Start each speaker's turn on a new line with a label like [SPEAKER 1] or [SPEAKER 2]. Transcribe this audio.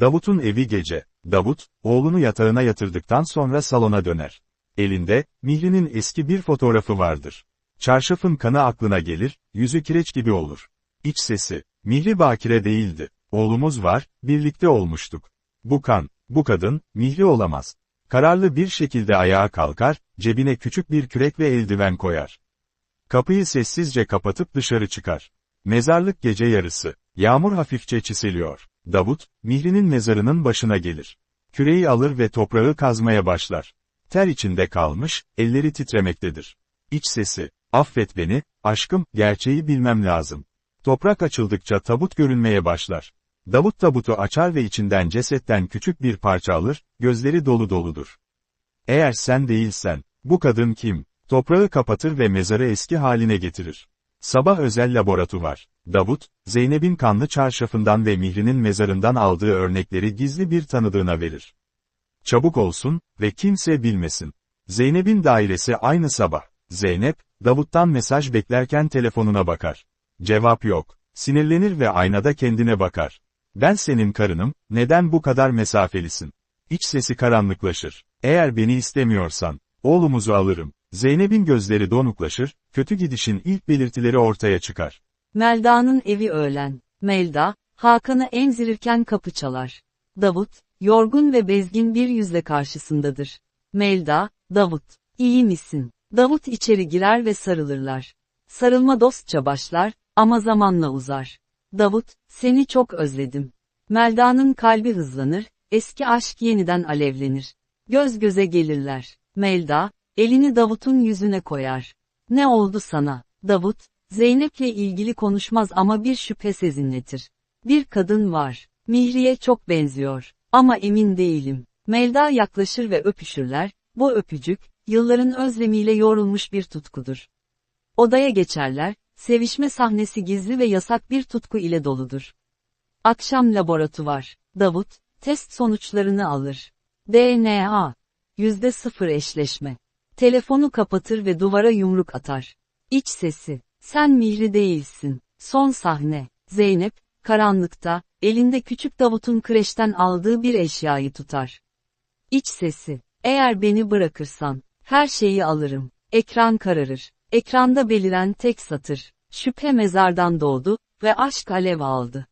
[SPEAKER 1] Davut'un evi gece. Davut, oğlunu yatağına yatırdıktan sonra salona döner. Elinde, Mihri'nin eski bir fotoğrafı vardır. Çarşafın kanı aklına gelir, yüzü kireç gibi olur. İç sesi, Mihri bakire değildi. Oğlumuz var, birlikte olmuştuk. Bu kan, bu kadın, Mihri olamaz. Kararlı bir şekilde ayağa kalkar, cebine küçük bir kürek ve eldiven koyar. Kapıyı sessizce kapatıp dışarı çıkar. Mezarlık gece yarısı. Yağmur hafifçe çiseliyor. Davut, Mihri'nin mezarının başına gelir. Küreği alır ve toprağı kazmaya başlar. Ter içinde kalmış, elleri titremektedir. İç sesi, affet beni, aşkım, gerçeği bilmem lazım. Toprak açıldıkça tabut görünmeye başlar. Davut tabutu açar ve içinden cesetten küçük bir parça alır, gözleri dolu doludur. Eğer sen değilsen, bu kadın kim? Toprağı kapatır ve mezarı eski haline getirir. Sabah özel laboratuvar. Davut, Zeynep'in kanlı çarşafından ve Mihri'nin mezarından aldığı örnekleri gizli bir tanıdığına verir. Çabuk olsun ve kimse bilmesin. Zeynep'in dairesi aynı sabah. Zeynep, Davut'tan mesaj beklerken telefonuna bakar. Cevap yok. Sinirlenir ve aynada kendine bakar. Ben senin karınım, neden bu kadar mesafelisin? İç sesi karanlıklaşır. Eğer beni istemiyorsan, oğlumuzu alırım. Zeynep'in gözleri donuklaşır, kötü gidişin ilk belirtileri ortaya çıkar.
[SPEAKER 2] Melda'nın evi öğlen. Melda, Hakan'ı emzirirken kapı çalar. Davut, yorgun ve bezgin bir yüzle karşısındadır. Melda, Davut, iyi misin? Davut içeri girer ve sarılırlar. Sarılma dostça başlar, ama zamanla uzar. Davut, seni çok özledim. Melda'nın kalbi hızlanır, eski aşk yeniden alevlenir. Göz göze gelirler. Melda, elini Davut'un yüzüne koyar. Ne oldu sana? Davut, Zeynep'le ilgili konuşmaz ama bir şüphe sezinletir. Bir kadın var. Mihri'ye çok benziyor. Ama emin değilim. Melda yaklaşır ve öpüşürler, bu öpücük, yılların özlemiyle yorulmuş bir tutkudur. Odaya geçerler, sevişme sahnesi gizli ve yasak bir tutku ile doludur. Akşam laboratuvar. Davut, test sonuçlarını alır. DNA. Yüzde sıfır eşleşme. Telefonu kapatır ve duvara yumruk atar. İç sesi. Sen Mihri değilsin. Son sahne. Zeynep, karanlıkta, elinde küçük Davut'un kreşten aldığı bir eşyayı tutar. İç sesi. Eğer beni bırakırsan, her şeyi alırım. Ekran kararır. Ekranda beliren tek satır. Şüphe mezardan doğdu ve aşk alev aldı.